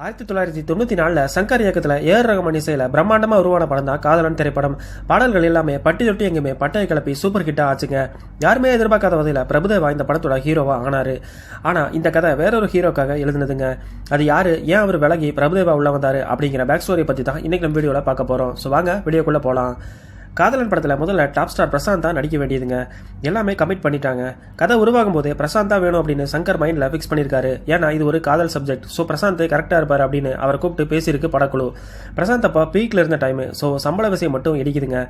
ஆயிரத்தி தொள்ளாயிரத்தி தொண்ணூற்றி நாலில் சங்கர் இயக்கத்தில் ஏஆர் ரகமான் இசையில் பிரம்மாண்டமாக உருவான படம் தான் காதலன் திரைப்படம். பாடல்கள் எல்லாமே பட்டி தொட்டி எங்குமே பட்டையை கிளப்பி சூப்பர் ஹிட்டாக ஆச்சுங்க. யாருமே எதிர்பார்க்காத வகையில் பிரபுதேவா இந்த படத்தோட ஹீரோவாக ஆனார். ஆனால் இந்த கதை வேறொரு ஹீரோக்காக எழுதுனதுங்க. அது யார்? ஏன் அவர் விலகி பிரபுதேவா உள்ளே வந்தார்? அப்படிங்கிற பேக் ஸ்டோரியை பற்றி தான் இன்னைக்கு நம்ம வீடியோவில் பார்க்க போகிறோம் ஸோ வாங்க வீடியோக்குள்ளே போகலாம் காதலன் படத்தில் முதல்ல டாப் ஸ்டார் பிரசாந்த் தான் நடிக்க வேண்டியதுங்க. எல்லாமே கமிட் பண்ணிட்டாங்க. கதை உருவாகும் போதே பிரசாந்த் தான் வேணும் அப்படின்னு சங்கர் மைண்டில் ஃபிக்ஸ் பண்ணியிருக்காரு ஏன்னா இது ஒரு காதல் சப்ஜெக்ட் ஸோ பிரசாந்த் கரெக்டாக இருப்பார் அப்படின்னு அவரை கூப்பிட்டு பேசியிருக்கு படக்குழு. பிரசாந்த் அப்பா பீக்கில் இருந்த டைமு ஸோ சம்பள விஷயம் மட்டும் இடிக்குதுங்க.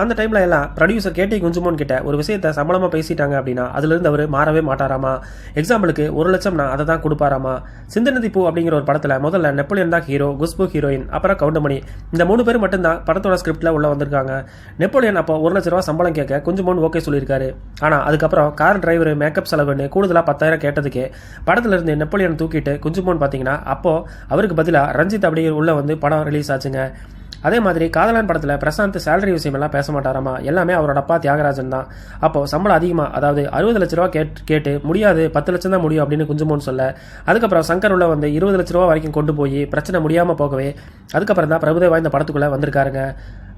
அந்த டைமில் எல்லாம் ப்ரொடியூசர் கேட்டி குஞ்சுமோன் கிட்ட ஒரு விஷயத்தை சம்பளமாக பேசிட்டாங்க அப்படின்னா அதுலேருந்து அவர் மாறவே மாட்டாராமா? எக்ஸாம்பிளுக்கு ஒரு லட்சம்னா அதை தான் கொடுப்பாராமா? சிந்தனதி பூ அப்படிங்கிற ஒரு படத்தில் முதல்ல நெப்போலியன் தான் ஹீரோ குஸ்பு ஹீரோயின் அப்புறம் கவுண்டமணி. இந்த மூணு பேர் மட்டும்தான் படத்தோட ஸ்கிரிப்டில் உள்ள வந்திருக்காங்க. நெப்போலியன் அப்போ ஒரு லட்ச ரூபா சம்பளம் கேட்க குஞ்சுமோன் ஓகே சொல்லியிருக்காரு. ஆனால் அதுக்கப்புறம் கார் டிரைவர் மேக்கப் செலவுன்னு கூடுதலாக பத்தாயிரம் கேட்டதுக்கே படத்துல இருந்து நெப்போலியன் தூக்கிட்டு குஞ்சுமோன் பார்த்தீங்கன்னா அப்போ அவருக்கு பதிலாக ரஞ்சித் அப்படிங்கிற உள்ள வந்து படம் ரிலீஸ் ஆச்சுங்க. அதே மாதிரி காதலான் படத்தில் பிரசாந்த் சேலரி விஷயமெல்லாம் பேச மாட்டாராமா? எல்லாமே அவரோட அப்பா தியாகராஜன் தான். அப்போ சம்பளம் அதிகமாக அதாவது அறுபது லட்ச ரூபா கேட் கேட்டு முடியாது பத்து லட்சம் தான் முடியும் அப்படின்னு குஞ்சுமோன்னு சொல்ல. அதுக்கப்புறம் சங்கர் உள்ள வந்து இருபது லட்ச ரூபா வரைக்கும் கொண்டு போய் பிரச்சனை முடியாமல் போகவே அதுக்கப்புறம் தான் பிரபுதேவா இந்த படத்துக்குள்ளே வந்திருக்காருங்க.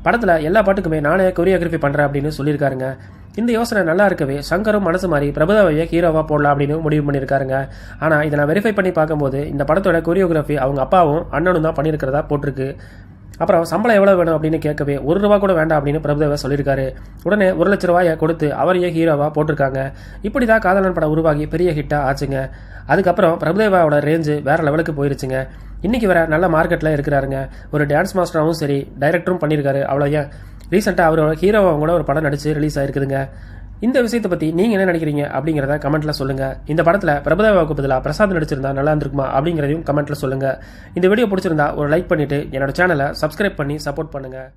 படத்தில் எல்லா பாட்டுக்குமே நானே கொரியோகிராஃபி பண்ணுறேன் அப்படின்னு சொல்லியிருக்காருங்க. இந்த யோசனை நல்லா இருக்கவே சங்கரும் மனசு மாதிரி பிரபுதாவையே ஹீரோவாக போடலாம் அப்படின்னு முடிவு பண்ணியிருக்காருங்க. ஆனால் இதை நான் வெரிஃபை பண்ணி பார்க்கும்போது இந்த படத்தோட கொரியோகிராஃபி அவங்க அப்பாவும் அண்ணனும் தான் பண்ணியிருக்கிறதா போட்டிருக்கு. அப்புறம் சம்பளம் எவ்வளோ வேணும் அப்படின்னு கேட்கவே ஒரு ரூபா கூட வேண்டாம் அப்படின்னு பிரபுதேவா சொல்லியிருக்காரு. உடனே ஒரு லட்ச ரூபாயை கொடுத்து அவரையே ஹீரோவாக போட்டிருக்காங்க. இப்படி தான் காதலன் படம் உருவாகி பெரிய ஹிட்டாக ஆச்சுங்க. அதுக்கப்புறம் பிரபுதேவாவோட ரேஞ்சு வேற லெவலுக்கு போயிருச்சுங்க. இன்றைக்கி வர நல்ல மார்க்கெட்டில் இருக்கிறாருங்க. ஒரு டான்ஸ் மாஸ்டராகவும் சரி டைரக்டரும் பண்ணியிருக்காரு. அவ்வளோ ஏன்? ரீசெண்டாக அவரோட ஹீரோவாக கூட ஒரு படம் நடித்து ரிலீஸ் ஆயிருக்குதுங்க. இந்த விஷயத்தை பற்றி நீங்கள் என்ன நினைக்கிறீங்க அப்படிங்கிறத கமெண்ட்டில் சொல்லுங்கள் இந்த படத்தில் பிரபதாவுக்கு பதிலாக பிரசாத் நடிச்சிருந்தா நல்லா இருந்திருக்குமா அப்படிங்கிறதையும் கமெண்ட்டில் சொல்லுங்கள் இந்த வீடியோ பிடிச்சிருந்தா ஒரு லைக் பண்ணிவிட்டு என்னோட சேனலை சப்ஸ்கிரைப் பண்ணி சப்போர்ட் பண்ணுங்கள்